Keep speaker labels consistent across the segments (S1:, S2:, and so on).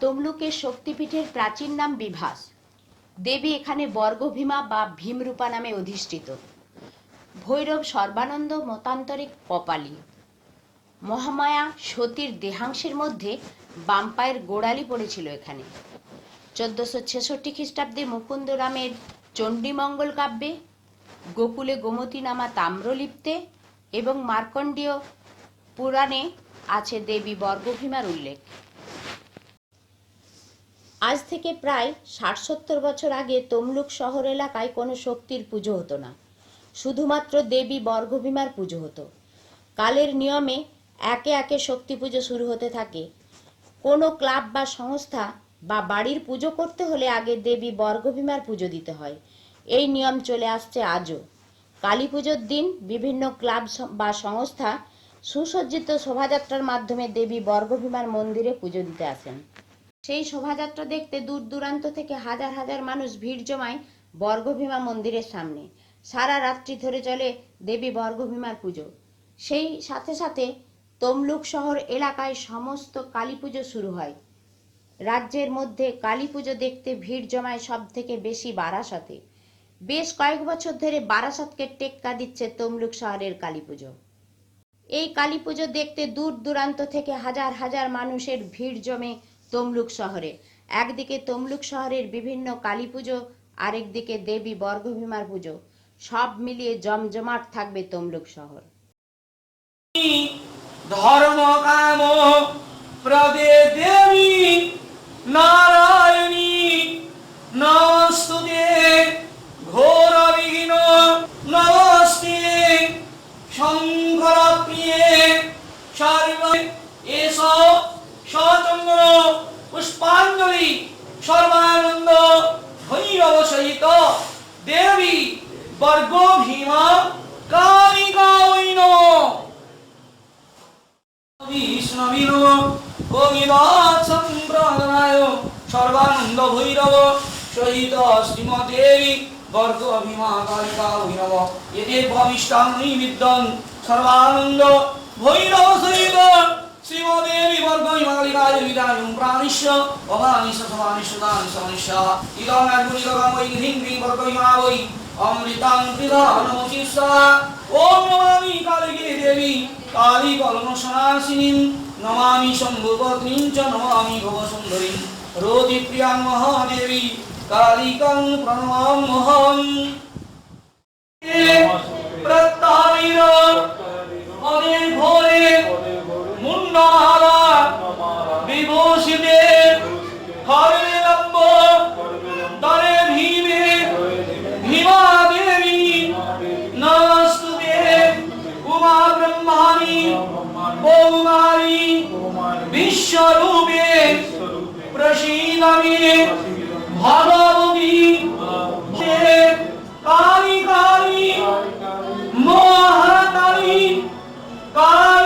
S1: তমলুকের শক্তিপীঠের প্রাচীন নাম বিভাস। দেবী এখানে বর্গভীমা বা ভীমরূপা নামে অধিষ্ঠিত। ভৈরব সর্বানন্দ মতান্তরিক কপালী। মহামায়া সতীর দেহাংশের মধ্যে বাম পায়ের গোড়ালি পড়েছিল এখানে। চোদ্দশো ছেষট্টি খ্রিস্টাব্দে মুকুন্দরামের চণ্ডীমঙ্গল কাব্যে, গোকুলে গোমতী নামা তাম্রলিপ্তে এবং মার্কণ্ডীয় পুরাণে আছে দেবী বর্গভীমার উল্লেখ। আজ থেকে প্রায় ষাট সত্তর বছর আগে তমলুক শহর এলাকায় কোনো শক্তির পুজো হতো না। শুধুমাত্র দেবী বর্গভীমার পুজো হতো। কালের নিয়মে একে একে শক্তি পুজো শুরু হতে থাকে। কোনো ক্লাব বা সংস্থা বা বাড়ির পুজো করতে হলে আগে দেবী বর্গভীমার পুজো দিতে হয়। এই নিয়ম চলে আসছে আজও। কালী পুজোর দিন বিভিন্ন ক্লাব বা সংস্থা সুসজ্জিত শোভাযাত্রার মাধ্যমে দেবী বর্গভীমার মন্দিরে পুজো দিতে আসেন। সেই শোভাযাত্রা দেখতে দূর দূরান্ত থেকে হাজার হাজার মানুষ ভিড় জমায় বর্গভীমা মন্দিরের সামনে। সারা রাত্রি ধরে চলে দেবী বর্গভীমার পুজো। সেই সাথে সাথে তমলুক শহর এলাকায় সমস্ত কালী পুজো শুরু হয়। রাজ্যের মধ্যে কালী পুজো দেখতে ভিড় জমায় সব থেকে বেশি বারাসাতে। বেশ কয়েক বছর ধরে বারাসাতকে টেক্কা দিচ্ছে তমলুক শহরের কালী পুজো এই কালী পুজো দেখতে দূর দূরান্ত থেকে হাজার হাজার মানুষের ভিড় জমে তমলুক শহরে। একদিকে তমলুক শহরের বিভিন্ন কালী পুজো, আরেকদিকে দেবী বর্গভীমার পুজো। সব মিলিয়ে জমজমাট থাকবে তমলুক শহর।
S2: ধর্ম কাম প্রদে দেবী নারায়ণী, নমস্তুতে ঘোর বিঘ্ন নমস্তে। শঙ্কর প্রিয়ে সর্ব এস সচন্দ্র পুষ্পাঞ্জলি সর্বানন্দ ভৈরব সহিত দেবী বর্গ ভীমা কালিকা ঐন বিষ্ণবীর সর্বানন্দ ভৈরব সহিত শ্রীমদেবী বর্গ ভীমা কালিকা ভৈরব এদের ভবিষ্যামি বিদ্যন সর্বানন্দ ভৈরব সহিত অবানিশ্য সবানিশ্য দানিশ্য মনিষ্য ইদং আগুনিদং বৈ হ্রিং হ্রিং বর্গ ভীমা বৈ অমৃতাং প্রধানমচিষ্যা ওম নমামি কালিকে দেবী। কালী কলন সনাসিনী নমামি শম্ভুপত্নীং চ নমামি ভব সুন্দরী রোদি প্রিয়াং মহাদেবী। কালিকাং প্রণমাম্যহম প্রত্যাবীর পদে ভোরে মুন্ডমালা বিভূষিতে, হরে লম্ব দরে ভীমে, ভীমা দেবী, নমস্তুতে। উমা ব্রহ্মাণী কৌমারী বিশ্বরূপে প্রসীদমে ভগবতী। কালী কালী মহাকালী কালীকে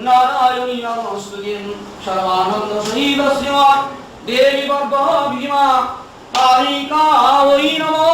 S2: নারায়ণী নমস্তুতে সর্বানন্দ সহিত শ্রীমৎ দেবী বর্গ ভীমা কালিকা ওই নমঃ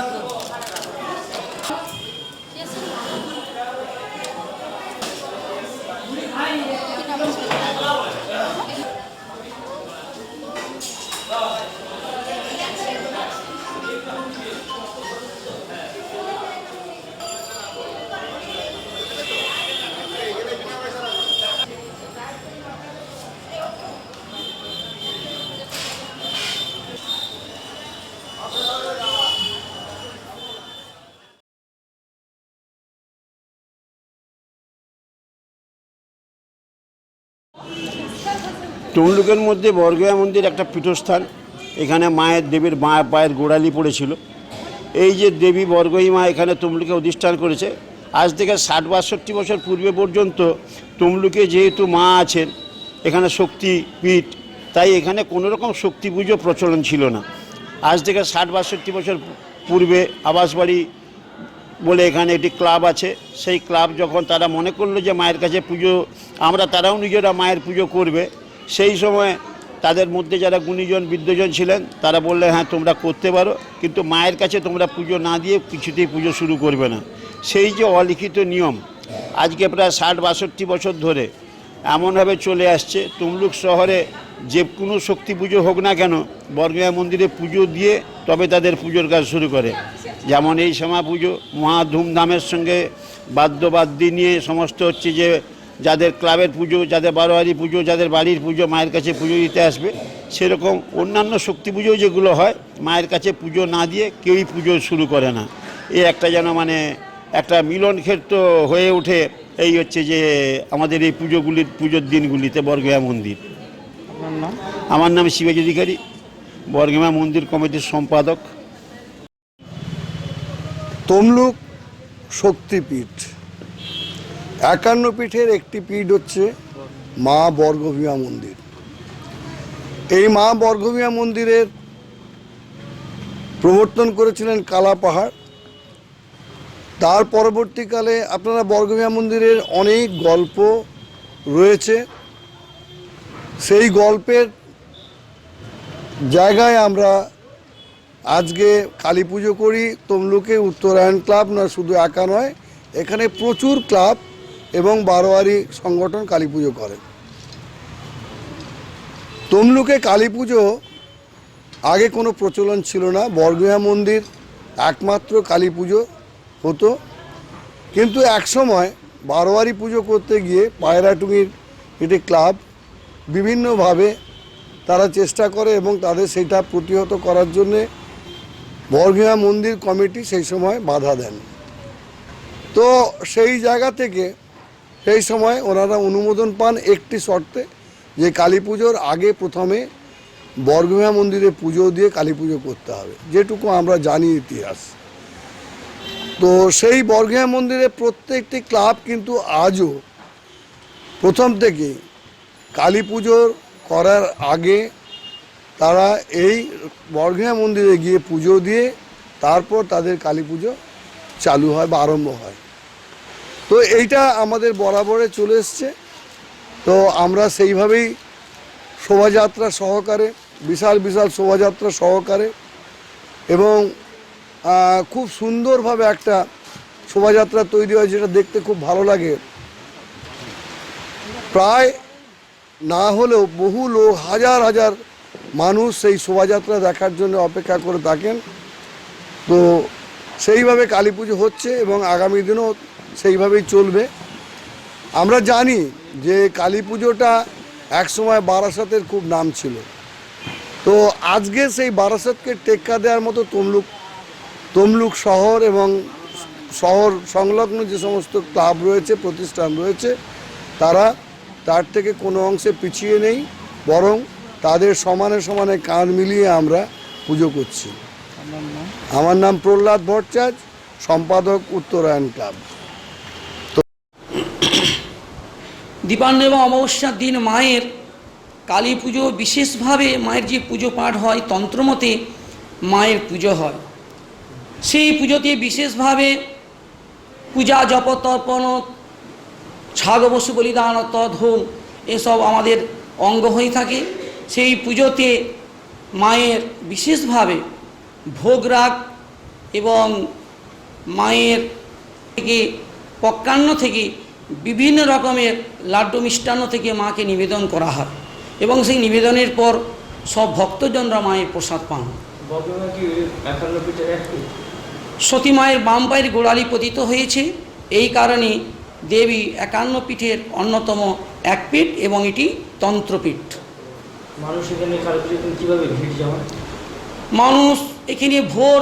S2: Thank you.
S3: তমলুকের মধ্যে বর্গয়া মন্দির একটা পীঠস্থান। এখানে মায়ের দেবীর মা পায়ের গোড়ালি পড়েছিল। এই যে দেবী বর্গয়ী মা এখানে তমলুকে অধিষ্ঠান করেছে, আজ থেকে ষাট বাষট্টি বছর পূর্বে পর্যন্ত তমলুকে যেহেতু মা আছেন, এখানে শক্তি পীঠ তাই এখানে কোনো রকম শক্তি পুজো প্রচলন ছিল না। আজ থেকে ষাট বাষট্টি বছর পূর্বে আবাসবাড়ি বলে এখানে একটি ক্লাব আছে। সেই ক্লাব যখন তারা মনে করল যে মায়ের কাছে পুজো, আমরা তারাও নিজেরা মায়ের পুজো করবে সেই সময় তাদের মধ্যে যারা গুণীজন বিদ্যজন ছিলেন, তারা বললে হ্যাঁ তোমরা করতে পারো, কিন্তু মায়ের কাছে তোমরা পুজো না দিয়ে কিছুতেই পুজো শুরু করবে না। সেই যে অলিখিত নিয়ম, আজকে প্রায় ষাট, বাষট্টি বছর ধরে এমনভাবে চলে আসছে, তমলুক শহরে যে কোনো শক্তি পুজো হোক না কেন, বর্গয়া মন্দিরে পুজো দিয়ে তবে তাদের পুজোর কাজ শুরু করে। যেমন এই শ্যামা পুজো, মহা ধুমধামের সঙ্গে বাদ্যবাদ্যি নিয়ে সমস্ত হচ্ছে যে যাদের ক্লাবের পুজো যাদের বারোয়ারি পুজো যাদের বাড়ির পুজো মায়ের কাছে পুজো দিতে আসবে সেরকম অন্যান্য শক্তি পুজো যেগুলো হয় মায়ের কাছে পুজো না দিয়ে কেউই পুজো শুরু করে না। এ একটা যেন মানে একটা মিলন ক্ষেত্র হয়ে ওঠে এই হচ্ছে যে আমাদের এই পুজোগুলির পুজোর দিনগুলিতে বর্গয়া মন্দির। আমার নাম শিবাজ অধিকারী বর্গমা মন্দির কমিটির সম্পাদক।
S4: তমলুক শক্তিপীঠ। একান্ন পীঠের একটি পীঠ হচ্ছে মা বর্গভীমা মন্দির। এই মা বর্গভীমা মন্দিরের প্রবর্তন করেছিলেন কালা পাহাড়। তার পরবর্তীকালে আপনারা বর্গভীমা মন্দিরের অনেক গল্প রয়েছে। সেই গল্পের জায়গায় আমরা আজকে কালী পুজো করি, তমলুকে উত্তরায়ণ ক্লাব, না শুধু একা নয়, এখানে প্রচুর ক্লাব এবং বারোয়ারি সংগঠন কালী পুজো করে। তমলুকে কালী পুজো আগে কোনো প্রচলন ছিল না। বর্গয়া মন্দির একমাত্র কালী পুজো হতো। কিন্তু একসময় বারোয়ারি পুজো করতে গিয়ে পায়রাটুঙির একটি ক্লাব বিভিন্নভাবে তারা চেষ্টা করে এবং তাদের সেটা প্রতিহত করার জন্যে বর্গিয়া মন্দির কমিটি সেই সময় বাধা দেন। তো সেই জায়গা থেকে সেই সময় ওনারা অনুমোদন পান একটি শর্তে, যে কালী পুজোর আগে প্রথমে বর্গমিয়া মন্দিরে পুজো দিয়ে কালী পুজো করতে হবে, যেটুকু আমরা জানি ইতিহাস। তো সেই বর্গিয়া মন্দিরে প্রত্যেকটি ক্লাব কিন্তু আজও প্রথম থেকে কালী পুজোর করার আগে তারা এই বর্গিয়া মন্দিরে গিয়ে পুজো দিয়ে তারপর তাদের কালী পুজো চালু হয় বা আরম্ভ হয়। তো এইটা আমাদের বরাবরে চলে এসছে। তো আমরা সেইভাবেই শোভাযাত্রা সহকারে, বিশাল বিশাল শোভাযাত্রা সহকারে এবং খুব সুন্দরভাবে একটা শোভাযাত্রা তৈরি হয় যেটা দেখতে খুব ভালো লাগে। প্রায় না হলেও বহু লোক, হাজার হাজার মানুষ সেই শোভাযাত্রা দেখার জন্য অপেক্ষা করে থাকেন। তো সেইভাবে কালী পুজো হচ্ছে এবং আগামী দিনও সেইভাবেই চলবে। আমরা জানি যে কালী পুজোটা একসময় বারাসাতের খুব নাম ছিল। তো আজকে সেই বারাসাতকে টেক্কা দেওয়ার মতো তমলুক তমলুক শহর এবং শহর সংলগ্ন যে সমস্ত ক্লাব রয়েছে প্রতিষ্ঠান রয়েছে তারা তার থেকে কোনো অংশে পিছিয়ে নেই বরং তাদের সমানে সমানে কান মিলিয়ে আমরা পুজো করছি। আমার নাম প্রহ্লাদ ভট্টাচার্য সম্পাদক উত্তরায়ণ ক্লাব।
S5: দীপান্ন এবং অমাবস্যার দিন মায়ের কালী পুজো বিশেষভাবে মায়ের যে পুজো পাঠ হয়, তন্ত্রমতে মায়ের পুজো হয়। সেই পুজোতে বিশেষভাবে পূজা জপ তর্পণ ছাগ বসু বলিদান তধোম এসব আমাদের অঙ্গ হয়ে থাকে। সেই পুজোতে মায়ের বিশেষভাবে
S2: ভোগ রাগ এবং মায়ের থেকে পক্কান্ন থেকে বিভিন্ন রকমের লাড্ডু মিষ্টান্ন থেকে মাকে নিবেদন করা হয় এবং সেই নিবেদনের পর সব ভক্তজনরা মায়ের প্রসাদ পান। সতী মায়ের বাম পায়ের গোড়ালি পতিত হয়েছে। এই কারণে দেবী একান্ন পীঠের অন্যতম এক পীঠ এবং এটি তন্ত্রপীঠ।
S5: মানুষ এখানে ভিড়
S2: মানুষ এখানে ভোর